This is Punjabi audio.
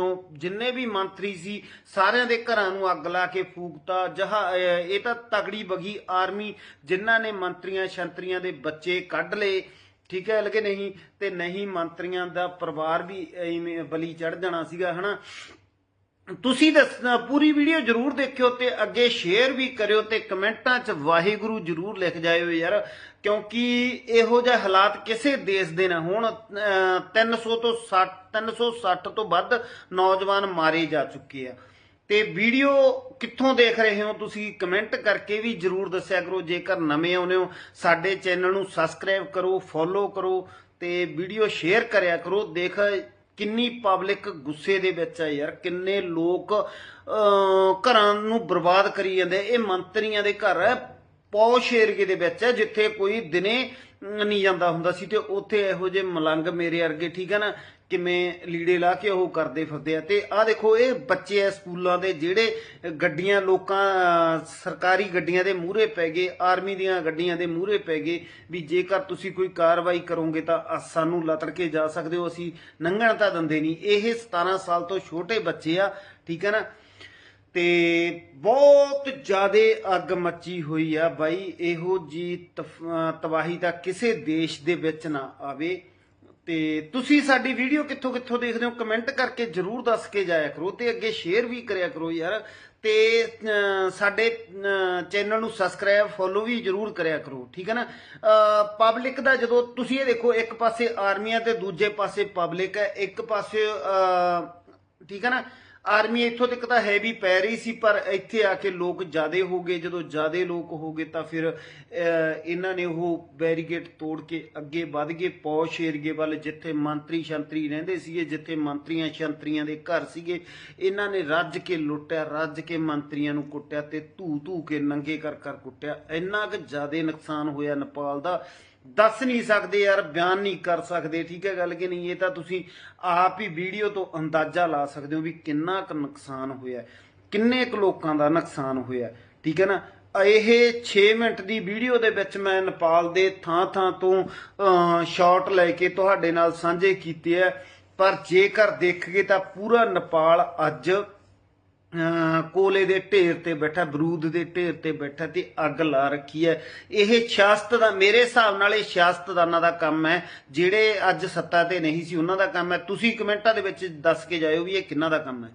ਤੋਂ ਜਿੰਨੇ ਵੀ ਮੰਤਰੀ ਸੀ, ਸਾਰਿਆਂ ਦੇ ਘਰਾਂ ਨੂੰ ਅੱਗ ਲਾ ਕੇ ਫੂਕਤਾ। ਜਹਾ ਇਹ ਤਾਂ ਤਗੜੀ ਬਗੀ ਆਰਮੀ, ਜਿਨ੍ਹਾਂ ਨੇ ਮੰਤਰੀਆਂ ਸ਼ੰਤਰੀਆਂ ਦੇ ਬੱਚੇ ਕੱਢ ਲਏ। ਠੀਕ ਹੈ ਲਗੇ ਨਹੀਂ? ਤੇ ਨਹੀਂ ਮੰਤਰੀਆਂ ਦਾ ਪਰਿਵਾਰ ਵੀ ਬਲੀ ਚੜ ਜਾਣਾ ਸੀਗਾ, ਹਨਾ? ਤੁਸੀਂ ਦੱਸਣਾ, ਪੂਰੀ ਵੀਡੀਓ ਜਰੂਰ ਦੇਖਿਓ ਤੇ ਅੱਗੇ ਸ਼ੇਅਰ ਵੀ ਕਰਿਓ ਤੇ ਕਮੈਂਟਾਂ 'ਚ ਵਾਹਿਗੁਰੂ ਜਰੂਰ ਲਿਖ ਜਾਇਓ ਯਾਰ, ਕਿਉਂਕਿ ਇਹੋ ਜਿਹੇ ਹਾਲਾਤ ਕਿਸੇ ਦੇਸ਼ ਦੇ ਨਾ ਹੋਣ। ਅਹ 300 ਤੋਂ 60 360 ਤੋਂ ਵੱਧ ਨੌਜਵਾਨ ਮਾਰੇ ਜਾ ਚੁੱਕੇ ਆ। ਤੇ ਵੀਡੀਓ ਕਿੱਥੋਂ ਦੇਖ ਰਹੇ ਹੋ ਤੁਸੀਂ? ਕਮੈਂਟ ਕਰਕੇ ਵੀ ਜਰੂਰ ਦੱਸਿਆ ਕਰੋ। ਜੇਕਰ ਨਵੇਂ ਆਉਨੇ ਹੋ, ਸਾਡੇ ਚੈਨਲ ਨੂੰ ਸਬਸਕ੍ਰਾਈਬ ਕਰੋ ਫੋਲੋ ਕਰੋ ਤੇ ਵੀਡੀਓ ਸ਼ੇਅਰ ਕਰਿਆ ਕਰੋ। ਦੇਖ ਕਿੰਨੀ ਪਬਲਿਕ ਗੁੱਸੇ ਦੇ ਵਿੱਚ ਹੈ ਯਾਰ ਕਿੰਨੇ ਲੋਕ ਅਹ, ਘਰਾਂ ਨੂੰ ਬਰਬਾਦ ਕਰੀ ਜਾਂਦੇ ਇਹ ਮੰਤਰੀਆਂ ਦੇ ਘਰ ਹੈ ਪੌਸ਼ ਏਰੀਏ ਦੇ ਵਿੱਚ ਹੈ, ਜਿੱਥੇ ਕੋਈ ਦਿਨੇ ਨਹੀਂ ਜਾਂਦਾ ਹੁੰਦਾ ਸੀ ਤੇ ਉੱਥੇ ਇਹੋ ਜਿਹੇ ਮਲੰਗ ਮੇਰੇ ਵਰਗੇ, ਠੀਕ ਹੈ ਨਾ, ਕਿਵੇਂ ਲੀੜੇ ਲਾ ਕੇ ਉਹ ਕਰਦੇ ਫਿਰਦੇ ਆ। ਤੇ ਆਹ ਦੇਖੋ, ਇਹ ਬੱਚੇ ਆ ਸਕੂਲਾਂ ਦੇ, ਜਿਹੜੇ ਗੱਡੀਆਂ, ਲੋਕਾਂ, ਸਰਕਾਰੀ ਗੱਡੀਆਂ ਦੇ ਮੂਹਰੇ ਪੈ ਗਏ, ਆਰਮੀ ਦੀਆਂ ਗੱਡੀਆਂ ਦੇ ਮੂਹਰੇ ਪੈ ਗਏ, ਵੀ ਜੇਕਰ ਤੁਸੀਂ ਕੋਈ ਕਾਰਵਾਈ ਕਰੋਗੇ ਤਾਂ ਸਾਨੂੰ ਲਤੜ ਕੇ ਜਾ ਸਕਦੇ ਹੋ, ਅਸੀਂ ਲੰਘਣ ਤਾਂ ਦਿੰਦੇ ਨਹੀਂ। ਇਹ 17 ਸਾਲ ਤੋਂ ਛੋਟੇ ਬੱਚੇ ਆ, ਠੀਕ ਹੈ ਨਾ ਤੇ ਬਹੁਤ ਜ਼ਿਆਦੇ ਅੱਗ ਮੱਚੀ ਹੋਈ ਆ ਬਾਈ। ਇਹੋ ਜੀ ਤਬਾਹੀ ਤਾਂ ਕਿਸੇ ਦੇਸ਼ ਦੇ ਵਿੱਚ ਨਾ ਆਵੇ। ਤੇ ਤੁਸੀਂ ਸਾਡੀ ਵੀਡੀਓ ਕਿੱਥੋਂ ਕਿੱਥੋਂ ਦੇਖਦੇ ਹੋ ਕਮੈਂਟ ਕਰਕੇ ਜਰੂਰ ਦੱਸ ਕੇ ਜਾਇਆ ਕਰੋ ਤੇ ਅੱਗੇ ਸ਼ੇਅਰ ਵੀ ਕਰਿਆ ਕਰੋ ਯਾਰ। ਤੇ ਸਾਡੇ ਚੈਨਲ ਨੂੰ ਸਬਸਕ੍ਰਾਈਬ, ਫੋਲੋ ਵੀ ਜਰੂਰ ਕਰਿਆ ਕਰੋ, ਠੀਕ ਹੈ ਨਾ? ਪਬਲਿਕ ਦਾ ਜਦੋਂ ਤੁਸੀਂ ਇਹ ਦੇਖੋ, ਇੱਕ ਪਾਸੇ ਆਰਮੀਆਂ ਤੇ ਦੂਜੇ ਪਾਸੇ ਪਬਲਿਕ ਹੈ, ਇੱਕ ਪਾਸੇ ਠੀਕ ਹੈ ਨਾ? ਆਰਮੀ ਇੱਥੋਂ ਤੱਕ ਤਾਂ ਹੈ ਵੀ ਪੈ ਰਹੀ ਸੀ, ਪਰ ਇੱਥੇ ਆ ਕੇ ਲੋਕ ਜ਼ਿਆਦੇ ਹੋ ਗਏ। ਜਦੋਂ ਜ਼ਿਆਦੇ ਲੋਕ ਹੋ ਗਏ ਤਾਂ ਫਿਰ ਇਹਨਾਂ ਨੇ ਉਹ ਬੈਰੀਗੇਟ ਤੋੜ ਕੇ ਅੱਗੇ ਵੱਧ ਗਏ। ਪੌਸ਼ ਏਰੀਏ ਵੱਲ ਜਿੱਥੇ ਮੰਤਰੀ ਸ਼ੰਤਰੀ ਰਹਿੰਦੇ ਸੀਗੇ, ਜਿੱਥੇ ਮੰਤਰੀਆਂ ਸ਼ੰਤਰੀਆਂ ਦੇ ਘਰ ਸੀਗੇ, ਇਹਨਾਂ ਨੇ ਰੱਜ ਕੇ ਲੁੱਟਿਆ, ਰੱਜ ਕੇ ਮੰਤਰੀਆਂ ਨੂੰ ਕੁੱਟਿਆ ਤੇ ਧੂ ਧੂ ਕੇ ਨੰਗੇ ਕਰ ਕਰ ਕੁੱਟਿਆ। ਇੰਨਾ ਕੁ ਜ਼ਿਆਦੇ ਨੁਕਸਾਨ ਹੋਇਆ ਨੇਪਾਲ ਦਾ। ਦੱਸ ਨਹੀਂ ਸਕਦੇ ਯਾਰ, ਬਿਆਨ ਨਹੀਂ ਕਰ ਸਕਦੇ, ਠੀਕ ਹੈ ਗੱਲ ਕਿ ਨਹੀਂ? ਇਹ ਤਾਂ ਤੁਸੀਂ ਆਪ ਹੀ ਵੀਡੀਓ ਤੋਂ ਅੰਦਾਜ਼ਾ ਲਾ ਸਕਦੇ ਹੋ ਵੀ ਕਿੰਨਾ ਕੁ ਨੁਕਸਾਨ ਹੋਇਆ, ਕਿੰਨੇ ਕੁ ਲੋਕਾਂ ਦਾ ਨੁਕਸਾਨ ਹੋਇਆ, ਠੀਕ ਹੈ ਨਾ? ਇਹ 6 ਮਿੰਟ ਦੀ ਵੀਡੀਓ ਦੇ ਵਿੱਚ ਮੈਂ ਨੇਪਾਲ ਦੇ ਥਾਂ ਥਾਂ ਤੋਂ ਸ਼ਾਟ ਲੈ ਕੇ ਤੁਹਾਡੇ ਨਾਲ ਸਾਂਝੇ ਕੀਤੇ ਹੈ, ਪਰ ਜੇਕਰ ਦੇਖੀਏ ਤਾਂ ਪੂਰਾ ਨੇਪਾਲ ਅੱਜ ਕੋਲੇ ਦੇ ਢੇਰ ਤੇ ਬੈਠਾ, ਬਰੂਦ ਦੇ ਢੇਰ ਤੇ ਬੈਠਾ ਤੇ ਅੱਗ ਲਾ ਰੱਖੀ ਹੈ। ਇਹ ਸਿਆਸਤ ਦਾ ਮੇਰੇ ਹਿਸਾਬ ਨਾਲ ਇਹ ਸਿਆਸਤਦਾਨਾਂ ਦਾ ਕੰਮ ਹੈ। ਜਿਹੜੇ ਅੱਜ ਸੱਤਾ ਤੇ ਨਹੀਂ ਸੀ, ਉਹਨਾਂ ਦਾ ਕੰਮ ਹੈ। ਤੁਸੀਂ ਕਮੈਂਟਾਂ ਦੇ ਵਿੱਚ ਦੱਸ ਕੇ ਜਾਇਓ ਵੀ ਇਹ ਕਿਹਨਾਂ ਦਾ ਕੰਮ ਹੈ।